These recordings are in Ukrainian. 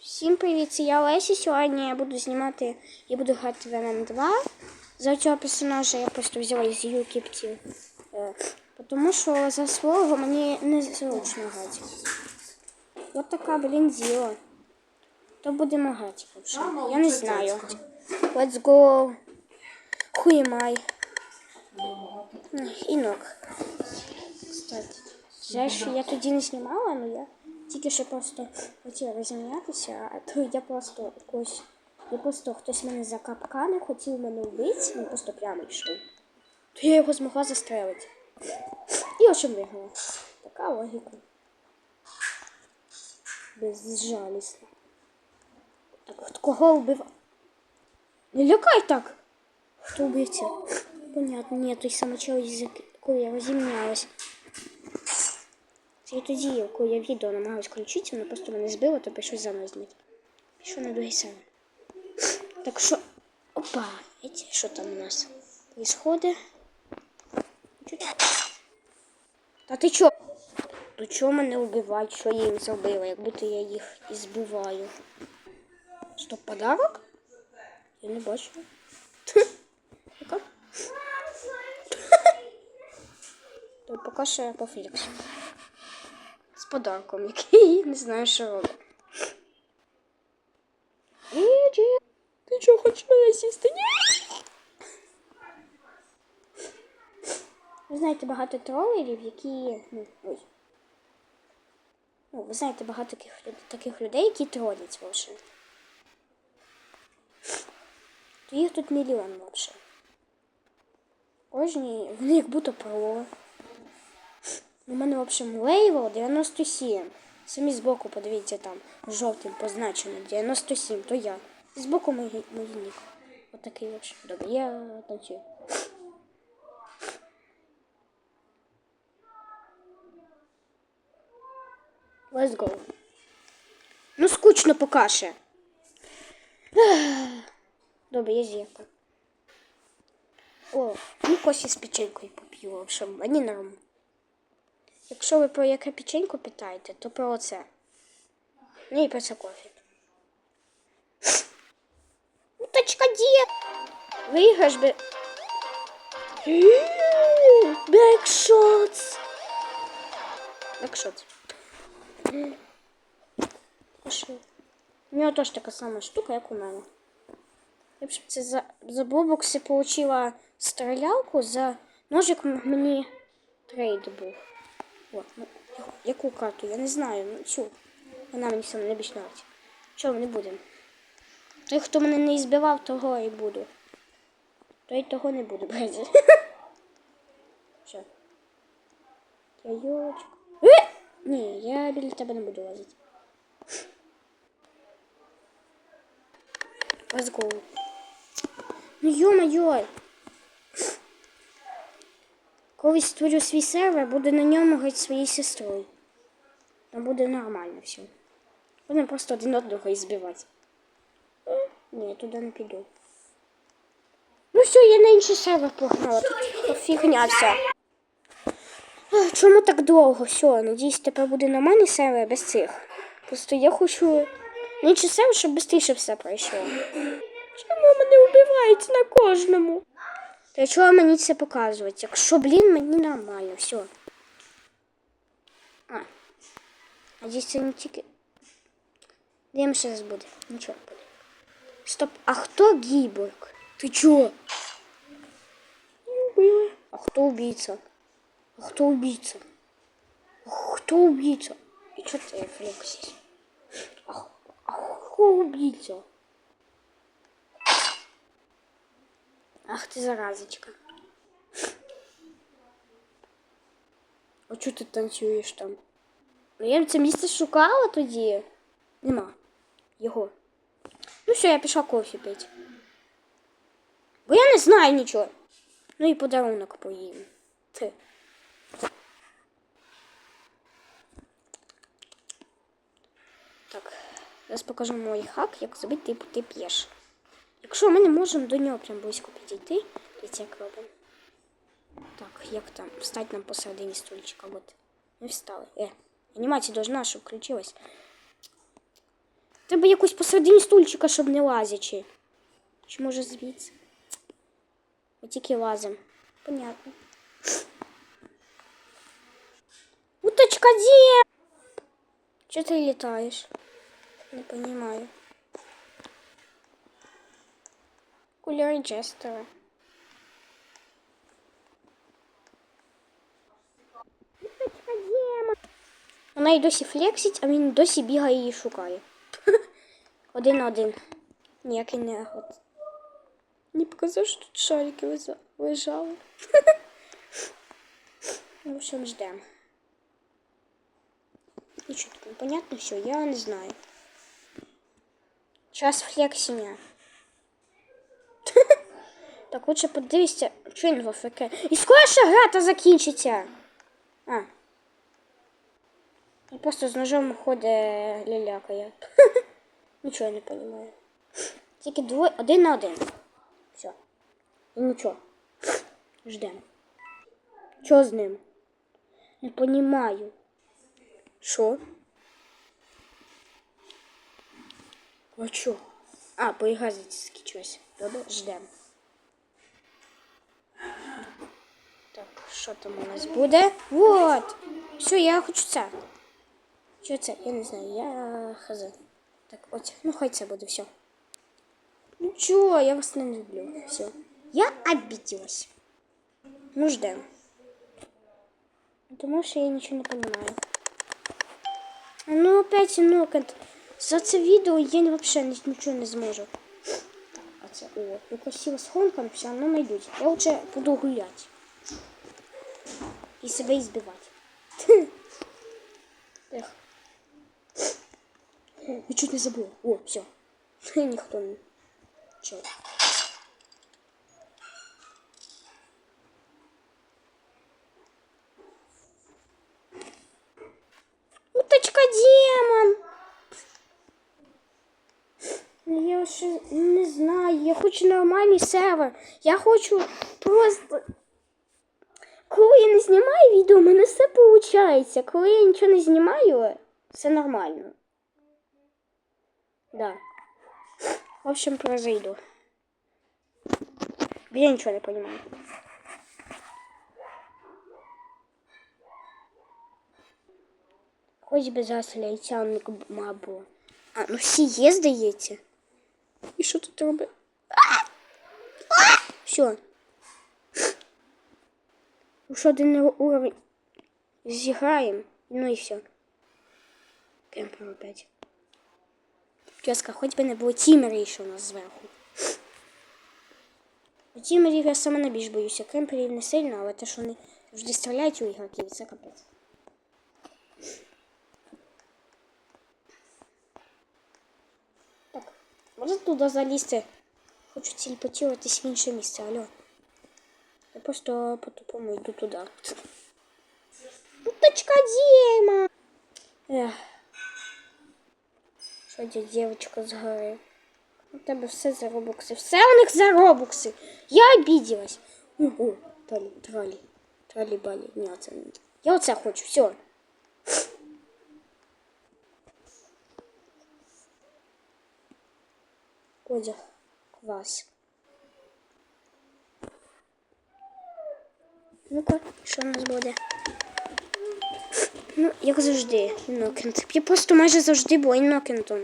Всім привіт, це я Олеся. Сьогодні я буду знімати, я буду грати в ММ2. За цього персонажа я просто взяла із юкіптів. Е, тому що за свого мені не зручно грати. От така, блін, діло. То будемо грати. Я не знаю. Let's go. Who am I? Інок. Кстати. Жаль, що я тоді не знімала, але я тільки що просто хотіла розім'ятися, а то я просто якось. Я просто хтось мене закапканив, хотів мене вбити, він просто прямо йшов. То я його змогла застрелити. І ось чим виграла. Така логіка. Безжалісно. Так, от кого вбив? Не лякай так! Хто вбивця? Понятно, ні, той самочел, із якою я розімнялась. Це тоді, коли я відео намагалась включити, воно просто мене збило, то прийшлось заново зняти. Пішов на другий сервер. Так що. Опа! Эти, що там у нас? Ісходи. Та ти чо? То чого мене вбивають, що я їм зробила, як будто я їх і збиваю? Стоп, подарок? Я не бачу. Поки що я пофліксу. Подарком, який не знаю, що робить. Ти чого хочеш мене сісти? Ні! Ви знаєте багато тролерів, які. Ну, ой. Ну, ви знаєте багато таких, таких людей, які тролять вообще. То їх тут мільйон вообще. Кожні, вони як будто про. У мене, в общем, лейвел 97. Самі збоку, подивіться, там жовтим позначено 97, то я. І збоку мій, мій нік. Отакий, общем. Добре, я танцюю. Let's go. Ну, скучно поки ще. Добре, я зірка. О, ну косі з печенькою поп'ю, в общем, мені норм. Якщо ви про яке печеньку питаєте, то про це. Ну і про це кофе. Уточка дід! Виграш би. Бекшотс! Бекшотс. У нього теж така сама штука, як у мене. Я б це за, за бобокси получила стрілялку, за ножик мені трейд був. От, ну, яку- карту? Я не знаю. Ну, цю. Вона мені саме найбільш нравиться. Чого ми не будемо? Той, хто мене не збивав, того і буду. Той того не буду брати. Що? Яйочок. Е! Ні, я біля тебе не буду лазити. Let's go. Ну йо-моє. Коли створю свій сервер, буду на ньому грати своєю сестрою. Там буде нормально все. Будемо просто один одного збивати. Ні, туди не піду. Ну все, я на інший сервер погнала. Тут фігня вся. Чому так довго? Все, надіюсь, тепер буде нормальний сервер без цих. Просто я хочу на інший сервер, щоб швидше все пройшло. Чому мене вбивають на кожному? Та чого мені це показувати? Якщо, блін, мені нормально, все. А. А здесь це не тільки. Де ще раз буде? Нічого не буде. Стоп, а хто гіборг? Ти чого? Не вбили. А хто убийца? А хто убийца? А хто убийца? І чого ти рефлексіс? А, х- а хто убийца? Ах ти заразочка. А чого ти танцюєш там? Ну я це місце шукала тоді. Нема. Його. Ну все, я пішла кофе пити. Бо я не знаю нічого. Ну і подарунок поїм. Ти. Так, зараз покажу мій хак, як зробити типу ти п'єш. Якщо ми не можемо до нього прям близько підійти, це як робимо. Так, як там? Встать нам посередині стульчика. От. Ми встали. Е, анімація должна, щоб включилась. Треба якось посередині стульчика, щоб не лазячи. Чи може звідси? Ми тільки лазим. Понятно. Уточка де? Чого ти літаєш? Не понимаю. Кольори Джестера. Вона і досі флексить, а він досі бігає і шукає. Один один. Ніякий не год. Не показав, що тут шарики лежа- лежали. Ну, в общем, ждем. Ничего такого понятно все, я не знаю. Час флексіння. Так, лучше подивися, що він в АФК. І скоро ще гра та закінчиться. А. Він просто з ножом ходить лялякає. Нічого не розумію. Тільки двоє, один на один. Все. І нічого. Ждем. Що з ним? Не понімаю. Що? А що? А, поігазить скічусь. Добре, ждем. Так, що там у нас буде? Вот! Все, я хочу це. Що це? Я не знаю, я хз. Так, от, ну хай це буде все. Ну чё, я вас не люблю. Все. Я обиделась. Ну ждем. Потому что я ничего не понимаю. Ну опять нокет. За це відео я вообще ні- нічого не зможу. А це о, ну красиво схонка, но все равно найдуть. Я лучше буду гулять. І себе избивать. Эх. Я чуть не забыла. О, все. Ніхто не. Чел. Уточка демон. Я ще не знаю. Я хочу нормальний сервер. Я хочу просто. Коли я не знімаю відео, у мене все виходить. Коли я нічого не знімаю, все нормально. Да. В общем, произойду. Я ничего не понимаю. Хоч би зараз лейтянник мабу. А, ну всі є, здається. І що тут робить? Все. Ще один уровень зіграємо. Ну і все. Кемпер опять. Тезка, хоч би не було тімерів ще у нас зверху. У тімерів я саме найбільш боюся. Кемперів не сильно, але те, що вони завжди стріляють у ігроків, це капець. Так, можна туди залізти? Хочу телепортуватись в інше місце, алло. Я просто по-тупому йду туди. Уточка Діма! Ех. Що ця дівчинка з гори? У тебе все за робокси. Все у них за робокси. Я обиделась. Ого, тралі, тралі, тралі балі. Ні, оце не. Я оце хочу, все. Кодя, клас. Ну-ка, що у нас буде? Ну, як завжди, Інокент. Я просто майже завжди була Інокентом.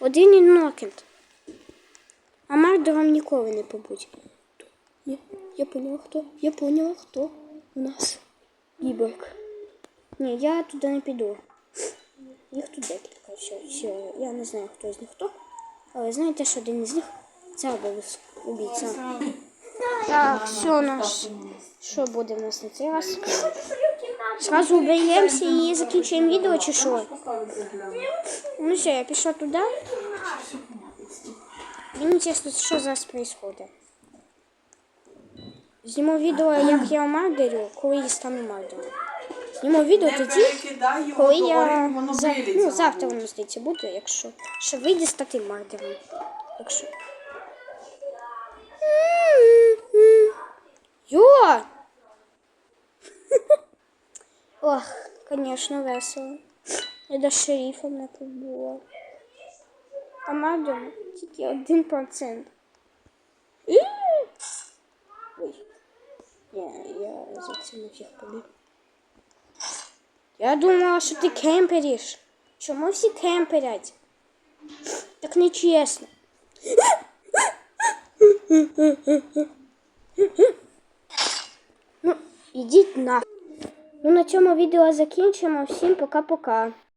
Один Інокент. А Мардером ніколи не побудь. Я, я поняла, хто. Я поняла, хто у нас. Гіборг. Ні, я туди не піду. Їх тут декілька. Все. Я не знаю, хто з них хто. Але знаєте, що один із них це обов'язково убійця. Так, все наш. Що буде в нас на цей раз? Сразу уберемся і закінчуємо відео чи що? Ну все, я пішла туди. Мені чесно, що зараз происходит? Зніму відео, як я мардерю, коли я стану мардером. Зніму відео тоді, коли я ну, завтра воно здається буде, якщо ще вийде стати мардером. Якщо. Ох, конечно, весело. Я до шерифа не тут була. Амадом тільки один процент. Ой. Ні, я за це нафіг побіг. Я думала, що ти кемпериш. Чому всі кемперять? Так нечесно. Ну, ідіть на. Ну, на цьому відео закінчимо. Всім пока-пока.